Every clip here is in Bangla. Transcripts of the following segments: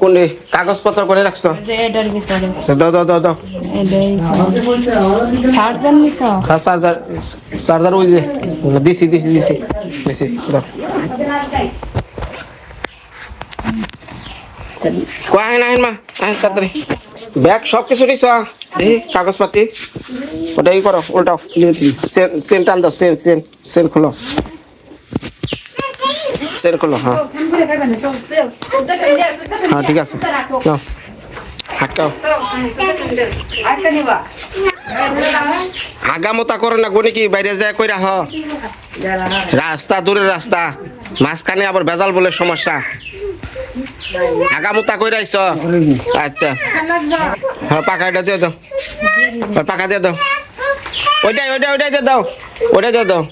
কোন? কাগজপত্র করে রাখছো? আচ্ছা, দাও দাও দাও দাও। হ্যাঁ চার্জার চার্জার ওই যে দিছি দিছি দিছি দিছি দাও। কোয়া আহেন মা আহেন তাড়াতাড়ি। ব্যাগ সব কিছু নিছ? দেখি কাগজপাতি। ওটা ই করো উল্টাও। চেন টান দাও চেন চেন চেন খোলো চেন খোলো হ্যাঁ। হ্যাঁ ঠিক আছে। হাটকাও আগামতা করো না গনি কি? বাইরে যায় কইরা, হ। রাস্তা দূরের রাস্তা। মাঝখানে আবার ভেজাল বলে সমস্যা। আগামতা কইরা আইছ? আচ্ছা। হ্যাঁ পাখাটা দিয়ে দাও। ওই পাখা দিয়ে দাও। ওইটাই ওইটাই ওইটাই দিয়ে দাও। ওইটাই দিয়ে দাও।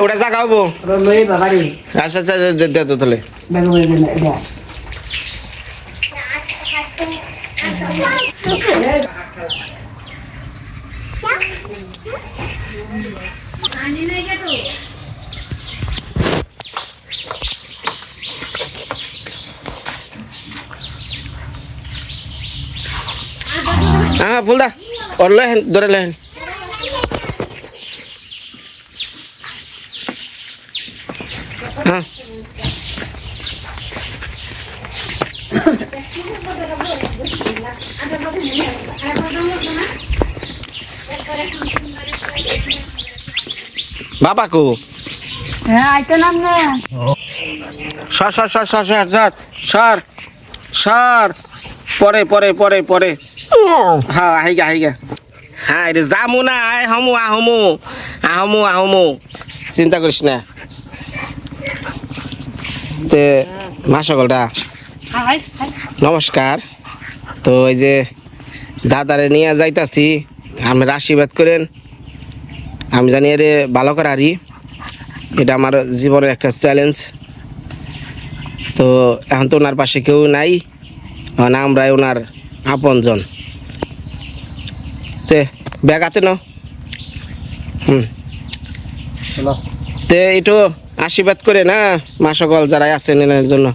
ওটা জাগা হব আচ্ছা আচ্ছা দে দে দাও তাহলে হ্যাঁ ফুল ওর লেহেন ধরে লেহেন হ্যাঁ বাবা কো হ্যাঁ আইতো নাম না সর সর সর সর সর সর সর সর। পরে পরে পরে পরে। হ্যাঁ আহিগা আহিগা। হ্যাঁ রে যামু না আয় হমু আহমু। আহমু আহমু। চিন্তা করিস না। তে মা সকলটা। নমস্কার। তো এই যে দাদারে নিয়ে যাইতাছি আমরা আশীর্বাদ করেন। আমি জানি এর ভালো করারই এটা আমার জীবনের একটা চ্যালেঞ্জ তো এখন তো ওনার পাশে কেউ নাই এখন আমরাই ওনার আপনজন। তে ব্যাগ হাতে নাও। হুম। তে একটু আশীর্বাদ করে না? মা সকল যারাই আছেন এনার জন্য।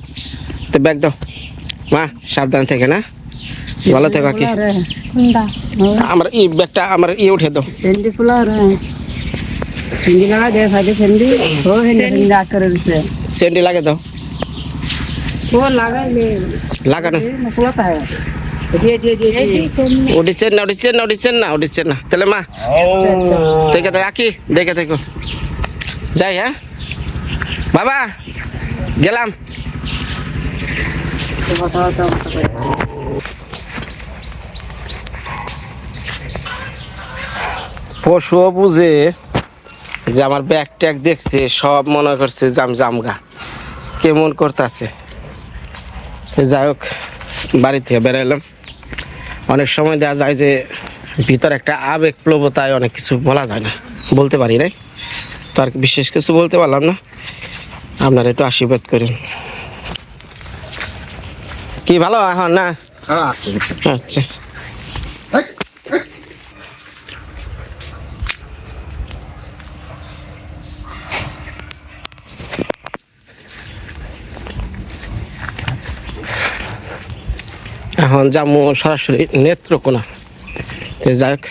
তো ব্যাগ দাও। মা সাবধান থেকে না? ভালো থেকো কি আমার ই ব্যাগটা আমার ই উঠে দাও। সেন্ডি লাগা দে সাইডে সেন্ডি। ও সেন্ডি। সেন্ডি আকারে দিছে সেন্টি লাগে দাও। ও লাগাইলে লাগানো দিয়ে না। উঠিছেন না উঠিছেন না উঠিছেন না তাহলে মা দেখে রাখি দেখে দেখো যাই হ্যাঁ? বাবা, গেলাম। পশুও বুঝে যে আমার ব্যাগ ট্যাগ দেখছে, সব মনে করছে জাম জামগা কেমন করতেছে? যাই হোক, বাড়ি থেকে বেরাইলাম। অনেক সময় দেখা যায় যে ভিতর একটা আবেগ প্লবতায় অনেক কিছু বলা যায় না। বলতে পারি নাই। তো আর বিশেষ কিছু বলতে পারলাম না। আপনারা একটু আশীর্বাদ করেন। কি ভালো এখন না? আচ্ছা। এখন যাব সরাসরি নেত্রকোনা। তো যাই হোক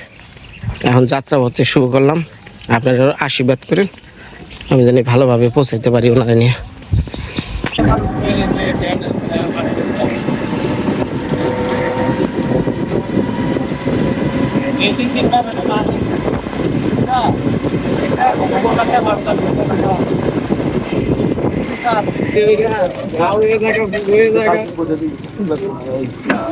এখন যাত্রা পথে শুরু করলাম। আপনারা আশীর্বাদ করেন। আমি জানি ভালোভাবে পৌঁছাইতে পারি ওনারা নিয়ে। আছে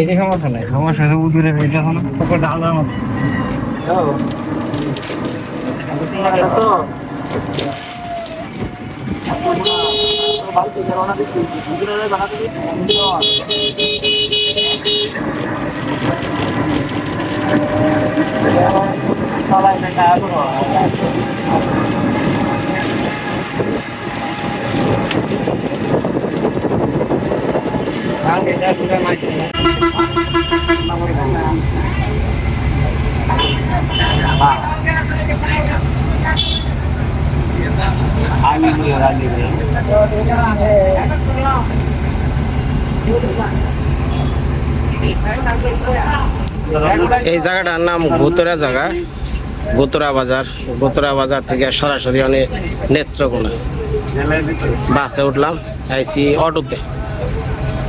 এটি সমস্যা নাই। সমস্যা তো উদুরে এটা হলো ওপর ডালার মতো। এই জায়গাটার নাম ভুতরা জায়গা। ভুতরা বাজার। ভুতরা বাজার থেকে সরাসরি অনেক নেত্রকোনা। বাসে উঠলাম আইসি অটোতে।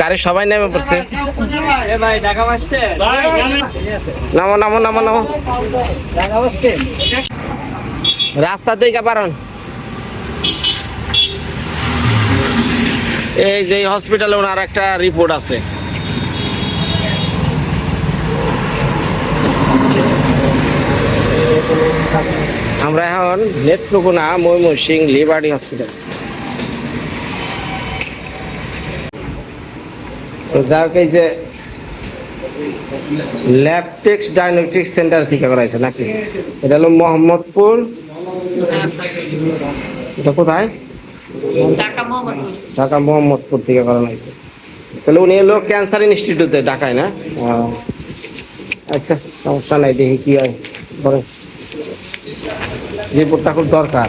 গাড়ির সবাই নেমে পড়ছে। নামো নামো নামো নামো। রাস্তা দিকে পারন এই যে হসপিটালে ওনার একটা রিপোর্ট আছে। আমরা এখন নেত্রকোনা ময়মনসিং লিবার্টি হসপিটাল তো যাক এই যে ল্যাবটেক্স ডায়াগনস্টিক সেন্টার থেকে করাইছে নাকি? এটা হলো মোহাম্মদপুর। এটা কোথায়? ঢাকা মোহাম্মদপুর। থেকে করানো হয়েছে। তাহলে উনি হলো ক্যান্সার ইনস্টিটিউটে ঢাকায় না? আচ্ছা সমস্যা নাই দেখি কি হয়। বলেন রিপোর্টটা খুব দরকার।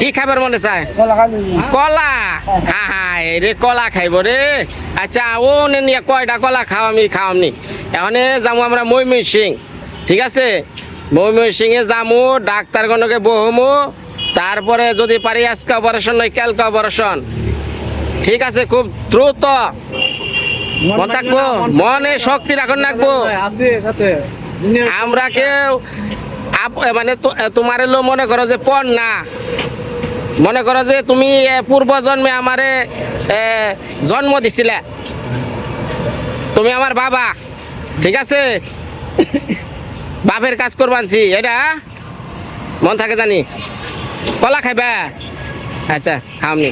কি খাবার মনে চায়? কলা। হাই রে কলা খাইব রে। আচ্ছা ও নিয়ে কয়টা কলা খাও আমি খাওয়ামনি এখন যাব আমরা ময়মনসিং সিং ঠিক আছে? ময়মনসিং সিংয়ে যামু ডাক্তারগণকে বহমু। তারপরে যদি পারি আজকে অপারেশন নয়, কালকে অপারেশন ঠিক আছে, খুব দ্রুত। মন শক্তি রাখুন রাখব। আমরা কেউ মানে তোমার মনে করো যে পণ না মনে করো যে তুমি এ, পূর্ব আমারে জন্ম দিছিলে। তুমি আমার বাবা ঠিক আছে? বাপের কাজ করবানছি এটা? মন থাকে জানি। কলা খাইবা? আচ্ছা খামনি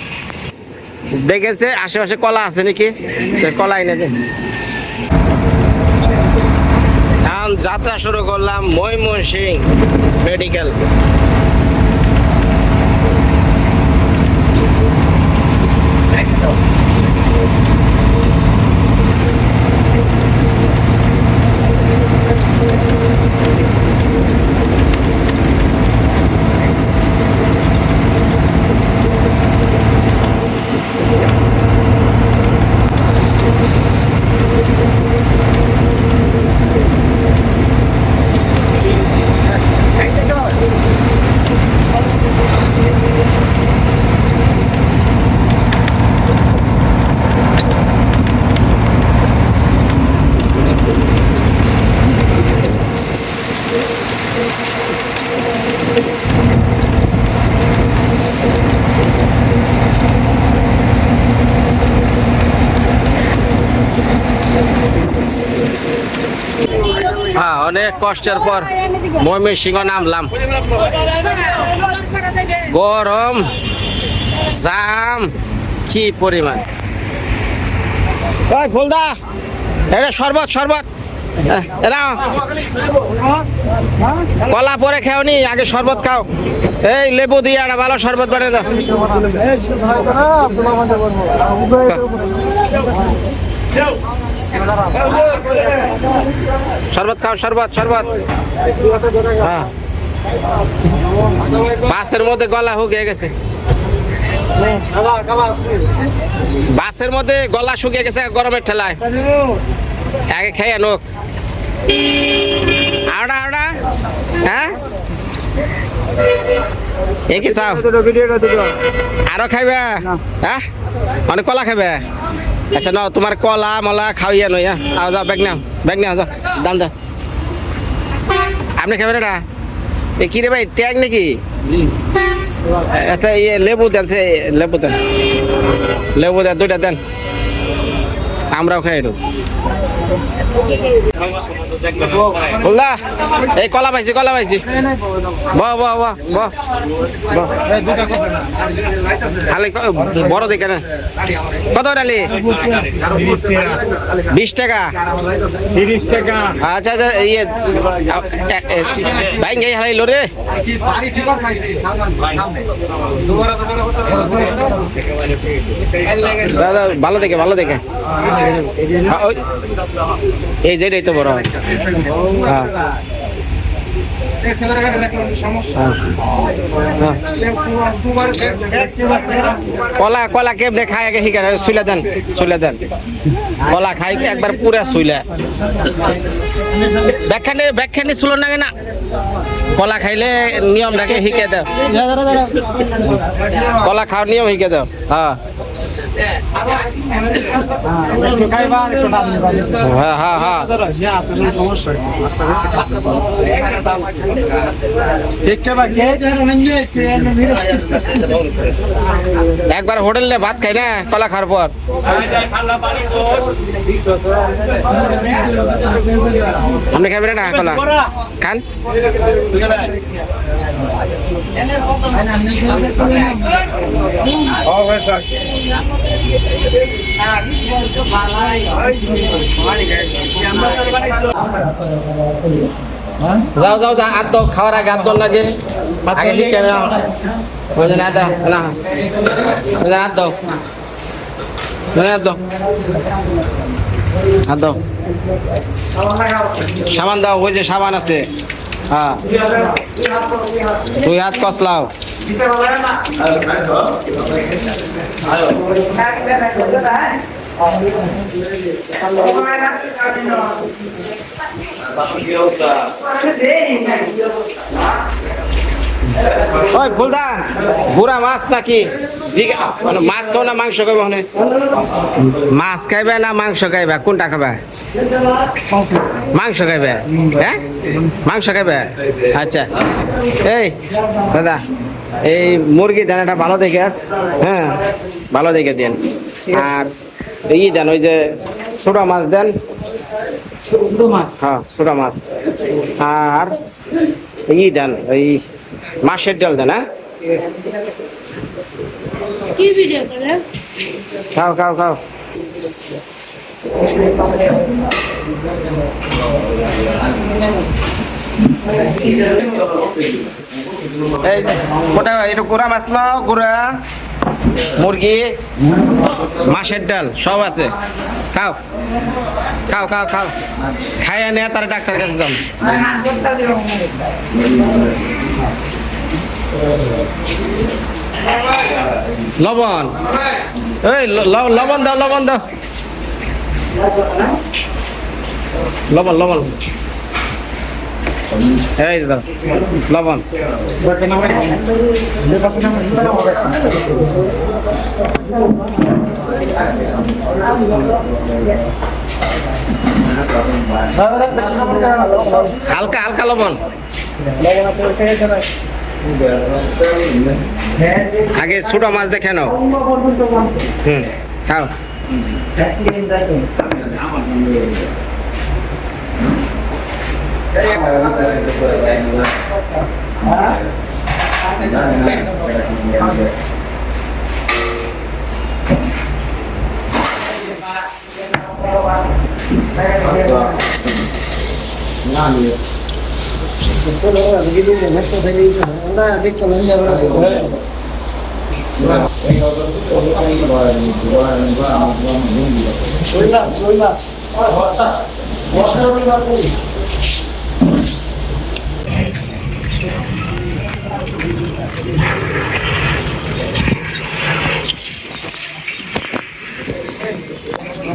দেখেছে আশেপাশে কলা আছে নাকি? কলা এনে যাত্রা শুরু করলাম ময়মনসিং মেডিকেল। কষ্টের পর ময়মে সিংহ নামলাম। গরম, জাম, কি পরিমাণ। ফুলদা, এটা শরবত শরবত। এরা কলা পরে খাওনি, আগে শরবত খাও। এই লেবু দিয়ে একটা ভালো শরবত বানিয়ে দাও। শরবত খাও, শরবত শরবত। হ্যাঁ। বাসের মধ্যে গলা শুকিয়ে গেছে। বাসের মধ্যে গলা শুকিয়ে গেছে গরমের ঠেলায়। আগে খেয়ে নোক। আওড়া আওড়া। হ্যাঁ? কি আরও খাইবে? হ্যাঁ? মানে কলা খাইবে? আচ্ছা নাও তোমার কলা মলা খাওয়াইয়া নই হ্যাঁ আও যাও ব্যাগ নাও ব্যাগ নাও, যাও, দাম দাও আপনি খাবেন না? এ, কি রে ভাই ট্যাগ নাকি? আচ্ছা ইয়ে লেবু দেন, সে, লেবু দেন। লেবু দেন, দুইটা দেন। আমরাও খাই একটু বললা এই কলা পাইছি কলা পাইছি। বাহ বাহ বাহ বাহ খালি বড় দেখে না। কত ডালি? বিশ টাকা। তিরিশ টাকা। আচ্ছা আচ্ছা ইয়ে ভাই গাই হারাইলো রে। দাদা ভালো দেখে ভালো দেখে। এই যেটাই তো বড় হ্যাঁ। কলা কলা কেমনে খায় আগে শিখা সুইলা দেন সুইলা দেন। কলা খাই, একবার পুরা সুইলা ব্যাখ্যানে ব্যাখ্যানে শুলো না না? কলা খাইলে নিয়মটাকে শিখে দাও। কলা খাওয়ার নিয়ম শিখে দাও হ্যাঁ। হ্যাঁ হ্যাঁ হ্যাঁ একবার হোটেলে ভাত খাই না, কলা খাওয়ার পর। আপনি খাবেন না কলা? খান। যাও যাও যা আদ দাও খাওয়ার আগে দাও লাগে। আগে আদ দাও না দাও বুঝলেন আদ দাও আদ দাও সাবান দাও, ওই যে সাবান আছে। হ্যাঁ। দুই হাত কসলাও। ওই বুড়া মাছ নাকি? মানে মাছ খাও না মাংস মাছ খাইবে না মাংস খাইবে? কোনটা খাবে? মাংস খাইবে? হ্যাঁ? মাংস খাইবে? আচ্ছা। এই দাদা এই মুরগি দেন এটা ভালো দেখে হ্যাঁ ভালো দেখে দেন। আর ই দেন ওই যে ছোটা মাছ দেন। হ্যাঁ ছোটা মাছ। আর ই দেন ওই মাছের ডাল দেন হ্যাঁ? খাও খাও খাও। এই কোটা এটা গুড়া মাছ নাও গুড়া। মুরগি মাছের ডাল সব আছে। খাও। খাও খাও খাও। খাইয়া নিয়ে তার ডাক্তার কাছে যান। লবণ। এই লবণ দাও লবণ দাও। লবণ লবণ। এই দাও লবণ। হালকা হালকা লবণ। আগে ছোট মাছ দেখে নাও। হুম খাও।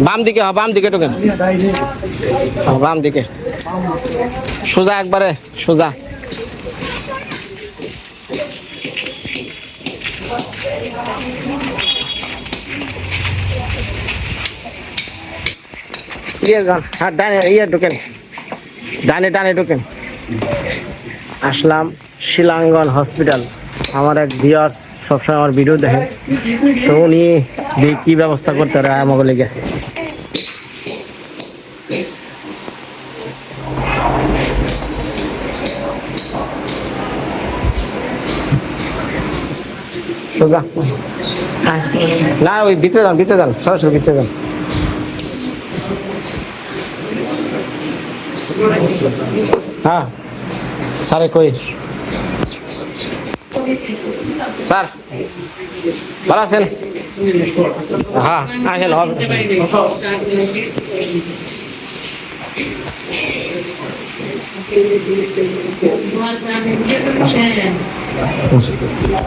বাম দিকে বাম দিকে ঢোকেন। বাম দিকে। সোজা একবারে, সোজা। ইয়ে হ্যাঁ ডানে ইয়ে ডানে আসলাম শিলাঙ্গন হসপিটাল। আমার এক ভিওর্স সবসময় আমার ভিডিও দেখে। তো উনি কি ব্যবস্থা করতে পারে আমাকে সোজা হ্যাঁ। না ওই ভিতরে যান ভিতরে যান সরাসরি ভিতরে যান। হ্যাঁ স্যারে কই? স্যার ভালো আছেন? হ্যাঁ আসেন হবে। হ্যাঁ ভিতরে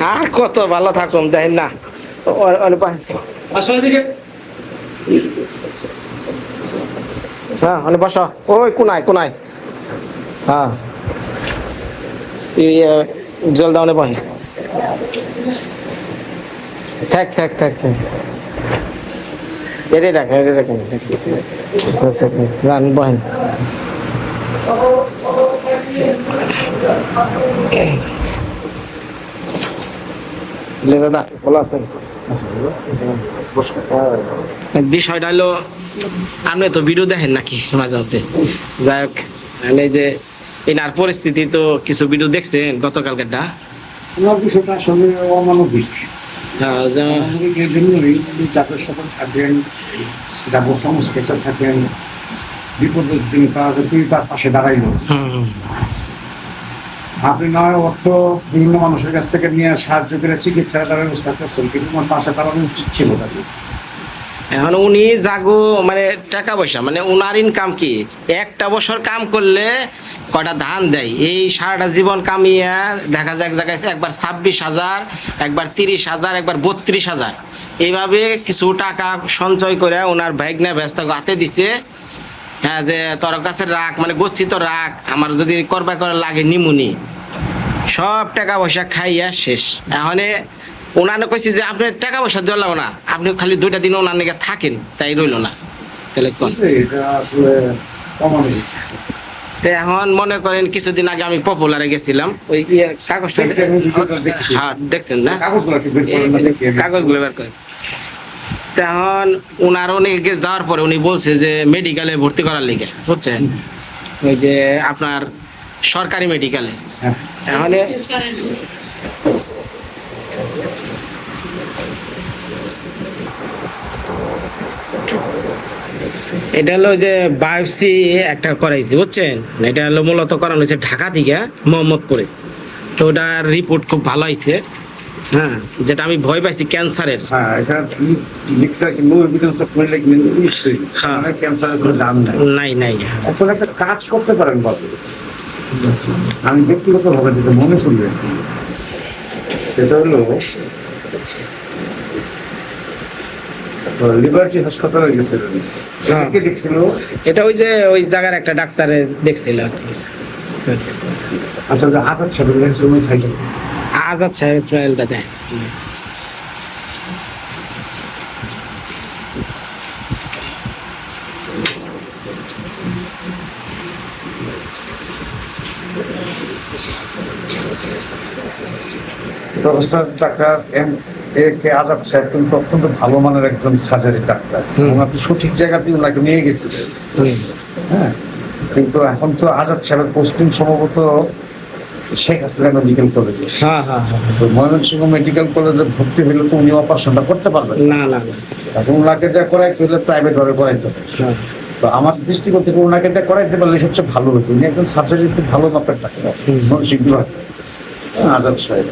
আর কত ভালো থাকুন দেখেন না। হ্যাঁ অনেক বস। ওই কোনায় কোনায়। হ্যাঁ। এই, জল দাও বহে থাক থাক থাক থাক। এটাই রাখেন এটাই রাখেন। আচ্ছা আচ্ছা আচ্ছা রান বহেন। বিষয়টা হলো আপনি তো ভিডিও দেখেন নাকি মাঝে মধ্যে যাই হোক মানে এই যে এনার পরিস্থিতি তো কিছু ভিডিও দেখছেন গতকালকেরটা। ওনার বিষয়টা আসলে অমানবিক। হ্যাঁ, জন্যই যাদের সাথে যাদের সংস্পর্শে থাকেন বিপদের দিন তার পাশে দাঁড়াইল। আপনি নয় অর্থ বিভিন্ন মানুষের কাছ থেকে নিয়ে সাহায্য করে চিকিৎসার ব্যবস্থা করছেন কিন্তু আমার পাশে দাঁড়ানো উচিত ছিল তাকে এখন উনি জাগো মানে টাকা পয়সা মানে উনার ইনকাম কি? একটা বছর কাম করলে কটা ধান দেয়? এই সারাটা জীবন কামিয়ে দেখা যায় এক জায়গায় একবার ছাব্বিশ হাজার, একবার তিরিশ হাজার, একবার বত্রিশ হাজার। এইভাবে কিছু টাকা সঞ্চয় করে ওনার ভাইগনা ব্যস্ত হাতে দিছে। হ্যাঁ যে তোর কাছে রাখ মানে গচ্ছিত রাখ, আমার যদি করবা করে লাগে নিমুনি। সব টাকা পয়সা খাইয়া শেষ। এখন ওনার কইছি যে, আপনি টাকা পয়সা দিলাম না, আপনি খালি দুইটা দিন ওনার নিকে থাকেন, তাই রইল না। তাহলে কোন? তো এখন মনে করেন কিছুদিন আগে আমি পপুলারে গেছিলাম ওই ইয়ে কাগজটা। হ্যাঁ দেখছেন না বের করেন। কাগজগুলো বের করে তখন উনার অনেকে যাওয়ার পরে উনি বলছে যে মেডিকেলে ভর্তি করার লিগে বুঝছেন ওই যে আপনার সরকারি মেডিকেলে হ্যাঁ। তাহলে এটা হলো যে বায়োপসি একটা করাইছি বুঝছেন? এটা হলো মূলত করানো হয়েছে ঢাকা থেকে মোহাম্মদপুরে। তো ওটার রিপোর্ট খুব ভালো হয়েছে হ্যাঁ? যেটা আমি ভয় পাইছি ক্যান্সারের। হ্যাঁ হ্যাঁ। মানে নাই। নাই এখন একটা কাজ করতে পারেন বাবু। আমি ব্যক্তিগতভাবে যেটা মনে করি সেটা হলো লিবার্টি হাসপাতালে গেছিলেন সেটাকে দেখছিল। এটা ওই যে ওই জায়গার একটা ডাক্তারে দেখছিল আর কি। আচ্ছা আজাদ সাহেবের কাছে ওই ফাইলটা আজাদ সাহেবের ট্রায়ালটা দেন doctor M A K Azad সাহেব কিন্তু অত্যন্ত ভালো মানের একজন সার্জারি ডাক্তার। এবং আপনি সঠিক জায়গাতে ওনাকে নিয়ে গেছিলেন। হ্যাঁ কিন্তু এখন তো আজাদ সাহেবের পোস্টিং সম্ভবত শেখ হাসিনা মেডিকেল কলেজে হ্যাঁ হ্যাঁ হ্যাঁ তো ময়মনসিংহ মেডিকেল কলেজে ভর্তি হলে তো উনি অপারেশনটা করতে পারবেন। না না এখন ওনাকে যা করাইতে হলে প্রাইভেট ভাবে করাইতে হ্যাঁ। তো আমার দৃষ্টিকোণ থেকে ওনাকে যা করাইতে পারলে সবচেয়ে ভালো হতো। উনি একজন সার্জারি খুব ভালো মাপের ডাক্তার। মানসিক বিভাগ হ্যাঁ, আজাদ সাহেব।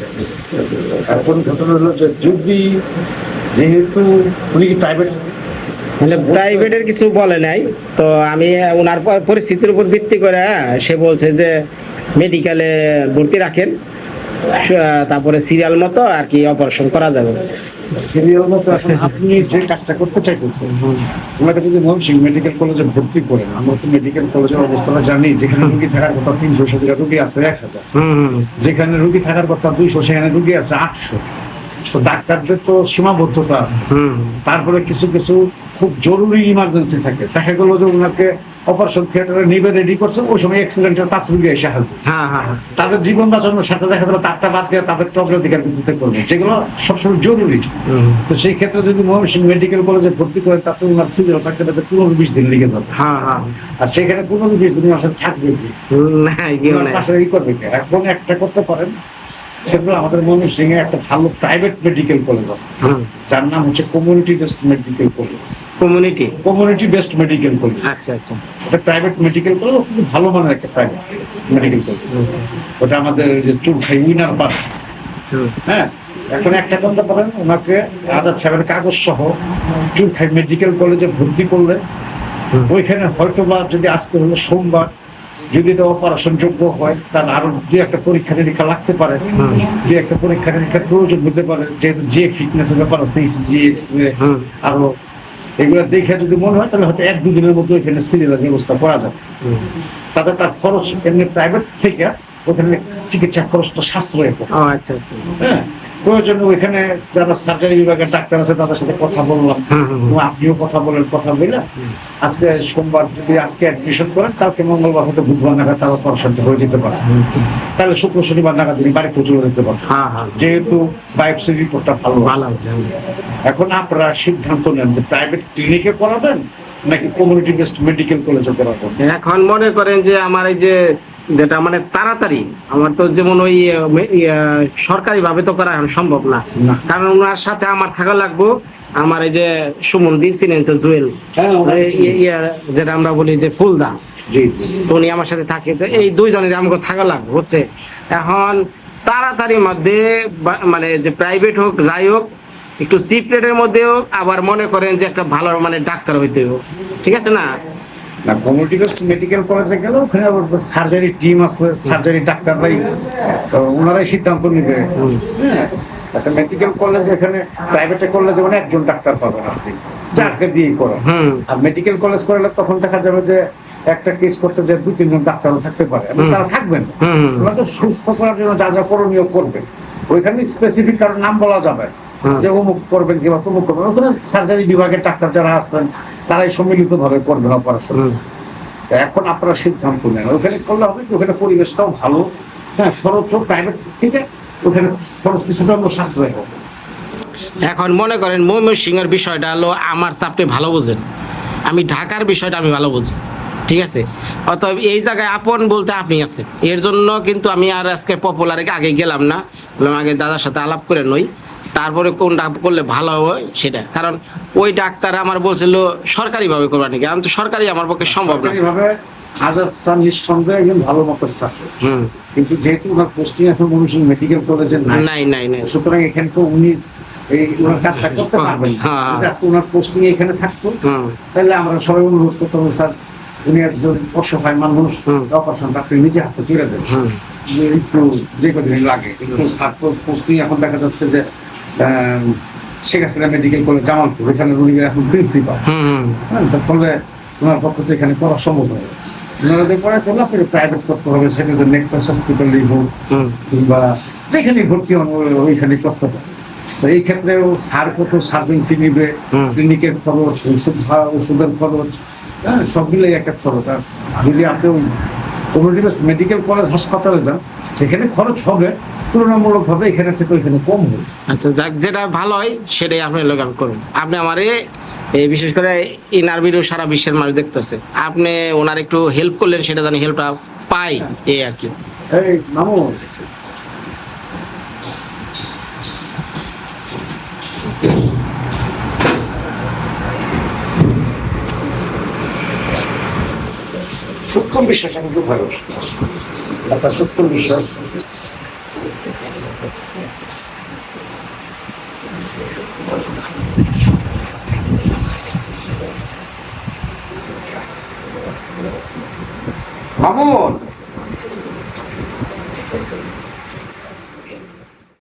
এখন ঘটনা হলো যে যদি যেহেতু উনি কি প্রাইভেট মানে প্রাইভেটের কিছু বলে নাই। তো আমি ওনার পরিস্থিতির উপর ভিত্তি করে সে বলছে যে মেডিকেলে ভর্তি রাখেন। তারপরে সিরিয়াল মতো আর কি অপারেশন করা যাবে। সিরিয়াল মতো এখন আপনি যে কাজটা করতে চাইতেছেন ওনাকে যদি ময়মনসিংহ মেডিকেল কলেজে ভর্তি করেন আমরা তো মেডিকেল কলেজের অবস্থাটা জানি যেখানে রুগী থাকার কথা তিনশো সেখানে রুগী আছে এক হাজার। যেখানে রুগী থাকার কথা দুইশো সেখানে রুগী আছে আটশো। তো ডাক্তারদের তো সীমাবদ্ধতা আছে। তারপরে কিছু কিছু খুব জরুরি ইমার্জেন্সি থাকে। দেখা গেলো যে ওনাকে অপারেশন থিয়েটারে নিবে রেডি করছে ওই সময় অ্যাক্সিডেন্টের পাঁচ রুগী এসে হাজির। হ্যাঁ হ্যাঁ হ্যাঁ। তাদের জীবন বাঁচানোর সাথে দেখা যাবে তারটা বাদ দিয়ে তাদের অগ্রাধিকার ভিত্তিতে করবে। যেগুলো সবসময় জরুরি। তো সেই ক্ষেত্রে যদি ময়মনসিংহ মেডিকেল কলেজে ভর্তি করে তাতে ওনার সিরিয়াল থাকতে তাতে পনেরো বিশ দিন লেগে যাবে। আর সেখানে পনেরো বিশ দিন আসলে থাকবে কি? পাশে ই করবে এখন একটা করতে পারেন সেগুলো আমাদের ময়মনসিংহ একটা ভালো প্রাইভেট মেডিকেল কলেজ আছে। যার নাম হচ্ছে community based medical college community community based medical college আচ্ছা আচ্ছা। এটা প্রাইভেট মেডিকেল কলেজ খুব ভালো মানের একটা প্রাইভেট মেডিকেল কলেজ ওটা আমাদের যে চুরখাই উইনার পার্ক হ্যাঁ এখন একটা করতে পারেন ওনাকে আজাদ সাহেবের কাগজ সহ চুরখাই মেডিকেল কলেজে ভর্তি করলেন। ওইখানে হয়তো বা যদি আসতে হলো সোমবার যদি এটা অপারেশন যোগ্য হয় তাহলে আরও দুই একটা পরীক্ষা নিরীক্ষা লাগতে পারে। দুই একটা পরীক্ষা নিরীক্ষার প্রয়োজন হতে পারে যেহেতু যে ফিটনেসের ব্যাপার আছে ইসিজি এক্স রে হুম। আরও এগুলো দেখে যদি মনে হয় তাহলে হয়তো এক দুদিনের মধ্যে ওইখানে সিরিয়ালের ব্যবস্থা করা যাবে। তাতে তার খরচ এমনি প্রাইভেট থেকে ওখানে চিকিৎসা খরচটা সাশ্রয় হবে আচ্ছা আচ্ছা আচ্ছা। হ্যাঁ প্রয়োজনে ওইখানে যারা সার্জারি বিভাগের ডাক্তার আছে তাদের সাথে কথা বললাম। আপনিও কথা বলেন কথা বলে আজকে সোমবার যদি আজকে অ্যাডমিশন করেন কালকে মঙ্গলবার হয়তো বুধবার নাগাদ তার অপারেশনটা হয়ে যেতে পারে। তাহলে শুক্র শনিবার নাগাদ তিনি বাড়িতে চলে যেতে পারেন হ্যাঁ হ্যাঁ যেহেতু বায়োপসি রিপোর্টটা ভালো ভালো এখন আপনারা সিদ্ধান্ত নেন যে প্রাইভেট ক্লিনিকে করাবেন নাকি কমিউনিটি বেসড মেডিকেল কলেজে করাবেন? এখন মনে করেন যে আমার এই যে যেটা মানে তাড়াতাড়ি। আমার তো যেমন ওই সরকারি ভাবে তো করা এখন সম্ভব না। কারণ ওনার সাথে আমার থাকা লাগবো। আমার এই যে সুমন্দির চিনেন তো জুয়েল হ্যাঁ, যেটা আমরা বলি যে ফুলদা। উনি আমার সাথে থাকে। তো এই দুইজনের আমাকে থাকা লাগবে হচ্ছে। এখন তাড়াতাড়ির মধ্যে মানে যে প্রাইভেট হোক যাই হোক একটু চিপ রেটের মধ্যে হোক আবার মনে করেন যে একটা ভালো মানে ডাক্তার হইতে হোক ঠিক আছে না? না কমিউনিটি বেসড মেডিকেল কলেজে গেলে ওখানে আবার সার্জারি টিম আছে সার্জারি ডাক্তাররাই তো ওনারাই সিদ্ধান্ত নিবে। একটা মেডিকেল কলেজ এখানে প্রাইভেটে করলে যেমন একজন ডাক্তার পাবেন আপনি যাকে দিয়ে করেন। আর মেডিকেল কলেজ করলে তখন দেখা যাবে যে একটা কেস করতে যে দু তিনজন ডাক্তারও থাকতে পারে। তারা থাকবেন। ওনাকে সুস্থ করার জন্য যা যা করণীয় করবে ওইখানে স্পেসিফিক কারোর নাম বলা যাবে। যে অমুক করবেন কিংবা তমুক করবেন ওখানে সার্জারি বিভাগের ডাক্তার যারা আসতেন তারাই সম্মিলিত ভাবে করবেন অপারেশন। তা এখন আপনারা সিদ্ধান্ত নেন ওখানে করলে হবে ওখানে পরিবেশটাও ভালো। হ্যাঁ খরচও প্রাইভেট থেকে ওখানে খরচ কিছুটা হলেও সাশ্রয় হবে। এখন মনে করেন ময়মনসিংহের বিষয়টা হলো আমার চাপটে ভালো বোঝেন। আমি ঢাকার বিষয়টা আমি ভালো বুঝি ঠিক আছে? অতএব এই জায়গায় আপন বলতে আপনি আছেন। এর জন্য কিন্তু আমি আর আজকে পপুলারে আগে গেলাম না। বললাম আগে দাদার সাথে আলাপ করে নই। তারপরে কোনটা করলে ভালো হয় সেটা। কারণ ওই ডাক্তার আমার বলছিল সরকারিভাবে করবা নাকি? আমি তো সরকারি আমার পক্ষে সম্ভব না। আজাদ স্যার নিঃসন্দেহে একজন ভালো মতো ছাত্র কিন্তু যেহেতু ওনার পোস্টিং এখন মেডিকেল কলেজে নাই নাই নাই সুতরাং এখানে তো উনি এই ওনার কাজটা করতে পারবেন না। হ্যাঁ, হ্যাঁ। আজকে ওনার পোস্টিং এখানে থাকতো। তাহলে আমরা সবাই অনুরোধ করতে হবে স্যার উনি একজন অসহায় মানুষ। অপারেশনটা আপনি নিজে হাতে তুলে দেন। একটু যে কদিন লাগে কিন্তু পোস্টিং এখন দেখা যাচ্ছে যে শেখ হাসিনা মেডিকেল কলেজ জামালপুর এখানে উনি এখন প্রিন্সিপাল হ্যাঁ তার ফলে ওনার পক্ষ থেকে এখানে করা সম্ভব হবে ওনাদের পরে তো না প্রাইভেট করতে হবে সেটা তো নেক্সাস হসপিটালেই হোক কিংবা যেখানে ভর্তি হন ওই- ওইখানে করতে হবে। তো এই ক্ষেত্রেও স্যার কত সার্জন ফি নিবে ক্লিনিকের খরচ ওষুধ ওষুধের খরচ হ্যাঁ সব মিলে একটা খরচ। আর যদি আপনি কমিউনিটি মেডিকেল কলেজ হাসপাতালে যান সেখানে খরচ হবে তুলনামূলকভাবে এখানে থেকে ওইখানে কম হয় আচ্ছা যাক যেটা ভালো হয় সেটাই আপনি লোক আমি করুন। আপনি আমার এই বিশেষ করে ইনার ভিডিও সারা বিশ্বের মানুষ দেখতেছে। আপনি ওনার একটু হেল্প করলেন সেটা জানি হেল্পটা পাই এই আর কি। এই মামু। সূক্ষ্ম বিশ্বাস আমি খুব ভালো। আপনার সূক্ষ্ম বিশ্বাস। капець. Амон!